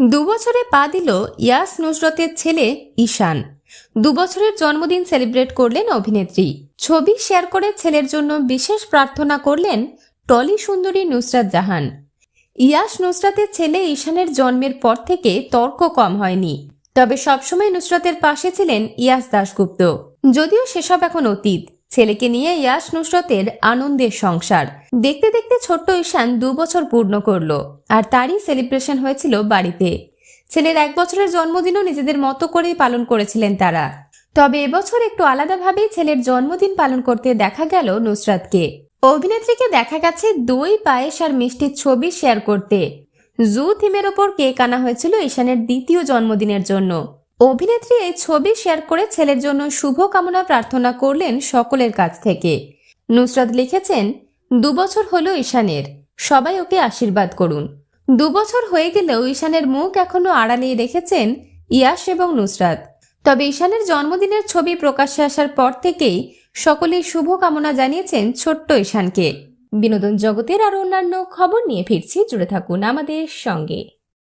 দুবছরে পা দিল ইয়াস নুসরতের ছেলে ঈশান। দুবছরের জন্মদিন সেলিব্রেট করলেন অভিনেত্রী। ছবি শেয়ার করে ছেলের জন্য বিশেষ প্রার্থনা করলেন টলি সুন্দরী নুসরাত জাহান। ইয়াস নুসরাতের ছেলে ঈশানের জন্মের পর থেকে তর্ক কম হয়নি। তবে সবসময় নুসরাতের পাশে ছিলেন ইয়াস দাশগুপ্ত। যদিও সেসব এখন অতীত। ছেলেকে নিয়ে ইয়াস নুসরতের আনন্দের সংসার। দেখতে দেখতে ছোট্ট ঈশান দু বছর পূর্ণ করল, আর তারই সেলিব্রেশন হয়েছিল বাড়িতে। ছেলের এক বছরের জন্মদিনও নিজেদের মতো করেই পালন করেছিলেন তারা। তবে এবছর একটু আলাদাভাবেই ছেলের জন্মদিন পালন করতে দেখা গেল নুসরাতকে। অভিনেত্রীকে দেখা গেছে দই, পায়েস আর মিষ্টির ছবি শেয়ার করতে। জু থিমের ওপর কেক আনা হয়েছিল ঈশানের দ্বিতীয় জন্মদিনের জন্য। অভিনেত্রী এই ছবি শেয়ার করে ছেলের জন্য শুভ কামনা প্রার্থনা করলেন সকলের কাছ থেকে। নুসরাত লিখেছেন, দুবছর হলো ঈশানের, সবাই ওকে আশীর্বাদ করুন। দুবছর হয়ে গেলেও ঈশানের মুখ এখনও আড়ালেই রেখেছেন ইয়াস এবং নুসরাত। তবে ঈশানের জন্মদিনের ছবি প্রকাশ্যে আসার পর থেকেই সকলেই শুভ কামনা জানিয়েছেন ছোট্ট ঈশানকে। বিনোদন জগতের আরও অন্যান্য খবর নিয়ে ফিরছি, জুড়ে থাকুন আমাদের সঙ্গে।